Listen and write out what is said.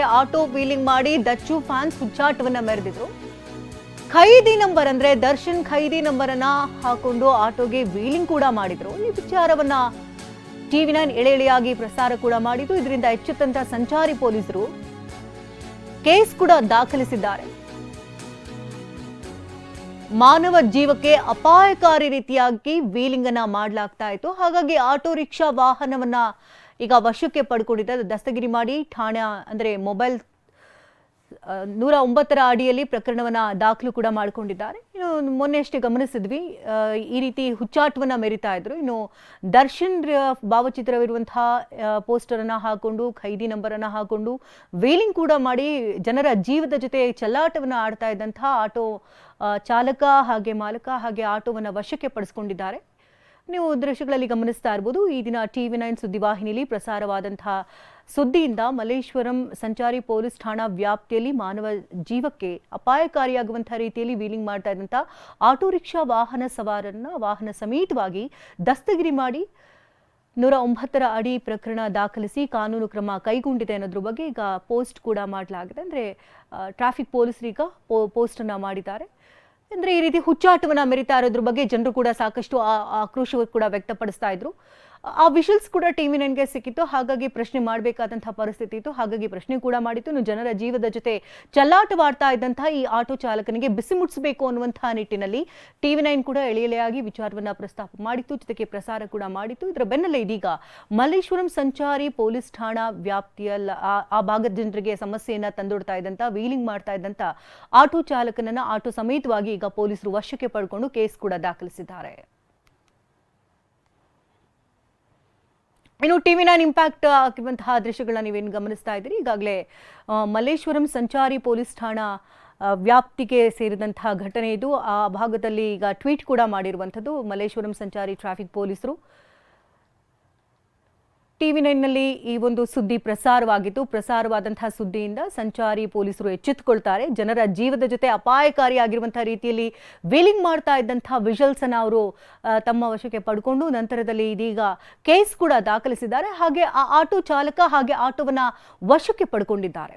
Auto wheeling ಮಾಡಿ Dachu fans ಹುಚ್ಚಾಟವನ್ನ ಮೆರೆದಿದ್ರು. ಖೈದಿ ನಂಬರ್ ಅಂದ್ರೆ ದರ್ಶನ್ ಖೈದಿ ನಂಬರ್ ಅನ್ನ ಹಾಕೊಂಡು ಆಟೋಗೆ ವೀಲಿಂಗ್ ಕೂಡ ಮಾಡಿದ್ರು. ಈ ವಿಚಾರವನ್ನ ಟಿವಿ ನೈನ್ ಎಳೆ ಎಳೆಯಾಗಿ ಪ್ರಸಾರ ಕೂಡ ಮಾಡಿದ್ರು. ಇದರಿಂದ ಎಚ್ಚೆತ್ತಂತ ಸಂಚಾರಿ ಪೊಲೀಸರು ಕೇಸ್ ಕೂಡ ದಾಖಲಿಸಿದ್ದಾರೆ. ಮಾನವ ಜೀವಕ್ಕೆ ಅಪಾಯಕಾರಿ ರೀತಿಯಾಗಿ ವೀಲಿಂಗ್ ಅನ್ನ ಮಾಡಲಾಗ್ತಾ ಇತ್ತು. ಹಾಗಾಗಿ ಆಟೋ ರಿಕ್ಷಾ ವಾಹನವನ್ನ ಈಗ ವಶಕ್ಕೆ ಪಡ್ಕೊಂಡಿದ್ದ ದಸ್ತಗಿರಿ ಮಾಡಿ ಠಾಣೆ, ಅಂದ್ರೆ ಮೊಬೈಲ್ ನೂರ ಒಂಬತ್ತರ ಅಡಿಯಲ್ಲಿ ಪ್ರಕರಣವನ್ನ ದಾಖಲು ಕೂಡ ಮಾಡಿಕೊಂಡಿದ್ದಾರೆ. ಇನ್ನು ಮೊನ್ನೆ ಅಷ್ಟೇ ಗಮನಿಸಿದ್ವಿ. ಈ ರೀತಿ ಹುಚ್ಚಾಟವನ್ನ ಮೆರಿತಾ ಇದ್ರು. ಇನ್ನು ದರ್ಶನ್ ಭಾವಚಿತ್ರವಿರುವಂತಹ ಪೋಸ್ಟರ್ ಅನ್ನ ಹಾಕೊಂಡು, ಖೈದಿ ನಂಬರನ್ನು ಹಾಕೊಂಡು ವೇಲಿಂಗ್ ಕೂಡ ಮಾಡಿ ಜನರ ಜೀವದ ಜೊತೆ ಚಲ್ಲಾಟವನ್ನು ಆಡ್ತಾ ಇದ್ದಂತಹ ಆಟೋ ಚಾಲಕ ಹಾಗೆ ಮಾಲಕ ಹಾಗೆ ಆಟೋವನ್ನ ವಶಕ್ಕೆ ಪಡಿಸ್ಕೊಂಡಿದ್ದಾರೆ. ನೀವು ದೃಶ್ಯಗಳಲ್ಲಿ ಗಮನಿಸ್ತಾ ಇರ್ಬೋದು, ಈ ದಿನ ಟಿವಿ ನೈನ್ ಸುದ್ದಿವಾಹಿನಿಯಲ್ಲಿ ಪ್ರಸಾರವಾದಂತಹ ಸುದ್ದಿಯಿಂದ ಮಲ್ಲೇಶ್ವರಂ ಸಂಚಾರಿ ಪೊಲೀಸ್ ಠಾಣಾ ವ್ಯಾಪ್ತಿಯಲ್ಲಿ ಮಾನವ ಜೀವಕ್ಕೆ ಅಪಾಯಕಾರಿಯಾಗುವಂತಹ ರೀತಿಯಲ್ಲಿ ವೀಲಿಂಗ್ ಮಾಡ್ತಾ ಇದ್ದಂಥ ಆಟೋ ರಿಕ್ಷಾ ವಾಹನ ಸವಾರನ್ನ ವಾಹನ ಸಮೇತವಾಗಿ ದಸ್ತಗಿರಿ ಮಾಡಿ ನೂರ ಒಂಬತ್ತರ ಅಡಿ ಪ್ರಕರಣ ದಾಖಲಿಸಿ ಕಾನೂನು ಕ್ರಮ ಕೈಗೊಂಡಿದೆ ಅನ್ನೋದ್ರ ಬಗ್ಗೆ ಈಗ ಪೋಸ್ಟ್ ಕೂಡ ಮಾಡಲಾಗಿದೆ. ಅಂದರೆ ಟ್ರಾಫಿಕ್ ಪೊಲೀಸರು ಈಗ ಪೋ, ಪೋಸ್ಟನ್ನು ಮಾಡಿದ್ದಾರೆ. ಅಂದರೆ ಈ ರೀತಿ ಹುಚ್ಚಾಟವನ್ನ ಮೆರಿತಾ ಇರೋದ್ರ ಬಗ್ಗೆ ಜನರು ಕೂಡ ಸಾಕಷ್ಟು ಆಕ್ರೋಶ ಕೂಡ ವ್ಯಕ್ತಪಡಿಸ್ತಾ ಇದ್ರು. ಆ ವಿಷಲ್ಸ್ ಕೂಡ ಟಿವಿ ನೈನ್ಗೆ ಸಿಕ್ಕಿತ್ತು. ಹಾಗಾಗಿ ಪ್ರಶ್ನೆ ಮಾಡಬೇಕಾದಂತಹ ಪರಿಸ್ಥಿತಿ ಇತ್ತು. ಹಾಗಾಗಿ ಪ್ರಶ್ನೆ ಕೂಡ ಮಾಡಿತ್ತು. ಜನರ ಜೀವದ ಜೊತೆ ಚಲ್ಲಾಟವಾಡ್ತಾ ಇದ್ದಂತಹ ಈ ಆಟೋ ಚಾಲಕನಿಗೆ ಬಿಸಿ ಮುಟ್ಟಿಸಬೇಕು ಅನ್ನುವಂತಹ ನಿಟ್ಟಿನಲ್ಲಿ ಟಿವಿ ನೈನ್ ಕೂಡ ಎಳೆಯಲೆಯಾಗಿ ವಿಚಾರವನ್ನ ಪ್ರಸ್ತಾಪ ಮಾಡಿತ್ತು. ಜೊತೆಗೆ ಪ್ರಸಾರ ಕೂಡ ಮಾಡಿತ್ತು. ಇದರ ಬೆನ್ನಲ್ಲೇ ಇದೀಗ ಮಲ್ಲೇಶ್ವರಂ ಸಂಚಾರಿ ಪೊಲೀಸ್ ಠಾಣಾ ವ್ಯಾಪ್ತಿಯಲ್ಲ, ಆ- ಆ ಭಾಗದ ಜನರಿಗೆ ಸಮಸ್ಯೆಯನ್ನ ತಂದೊಡ್ತಾ ಇದ್ದಂತ ವೀಲಿಂಗ್ ಮಾಡ್ತಾ ಇದ್ದಂತ ಆಟೋ ಚಾಲಕನನ್ನ ಆಟೋ ಸಮೇತವಾಗಿ ಈಗ ಪೊಲೀಸರು ವಶಕ್ಕೆ ಪಡ್ಕೊಂಡು ಕೇಸ್ ಕೂಡ ದಾಖಲಿಸಿದ್ದಾರೆ. ಇನ್ನು ಟಿವಿ ನೈನ್ ಇಂಪ್ಯಾಕ್ಟ್ ಆಗಿರುವಂತಹ ದೃಶ್ಯಗಳನ್ನ ನೀವೇನು ಗಮನಿಸ್ತಾ ಇದ್ದೀರಿ? ಈಗಾಗಲೇ ಮಲ್ಲೇಶ್ವರಂ ಸಂಚಾರಿ ಪೊಲೀಸ್ ಠಾಣಾ ವ್ಯಾಪ್ತಿಗೆ ಸೇರಿದಂತಹ ಘಟನೆ ಇದು. ಆ ಭಾಗದಲ್ಲಿ ಈಗ ಟ್ವೀಟ್ ಕೂಡ ಮಾಡಿರುವಂಥದ್ದು ಮಲ್ಲೇಶ್ವರಂ ಸಂಚಾರಿ ಟ್ರಾಫಿಕ್ ಪೊಲೀಸರು. ಟಿವಿ ನೈನ್ನಲ್ಲಿ ಈ ಒಂದು ಸುದ್ದಿ ಪ್ರಸಾರವಾಗಿತ್ತು. ಪ್ರಸಾರವಾದಂತಹ ಸುದ್ದಿಯಿಂದ ಸಂಚಾರಿ ಪೊಲೀಸರು ಎಚ್ಚೆತ್ತುಕೊಳ್ತಾರೆ. ಜನರ ಜೀವದ ಜೊತೆ ಅಪಾಯಕಾರಿಯಾಗಿರುವಂತಹ ರೀತಿಯಲ್ಲಿ ವೀಲಿಂಗ್ ಮಾಡ್ತಾ ಇದ್ದಂತಹ ವಿಜುವಲ್ಸ್ ಅನ್ನ ಅವರು ತಮ್ಮ ವಶಕ್ಕೆ ಪಡ್ಕೊಂಡು ನಂತರದಲ್ಲಿ ಇದೀಗ ಕೇಸ್ ಕೂಡ ದಾಖಲಿಸಿದ್ದಾರೆ. ಹಾಗೆ ಆ ಆಟೋ ಚಾಲಕ ಹಾಗೆ ಆಟೋವನ್ನ ವಶಕ್ಕೆ ಪಡ್ಕೊಂಡಿದ್ದಾರೆ.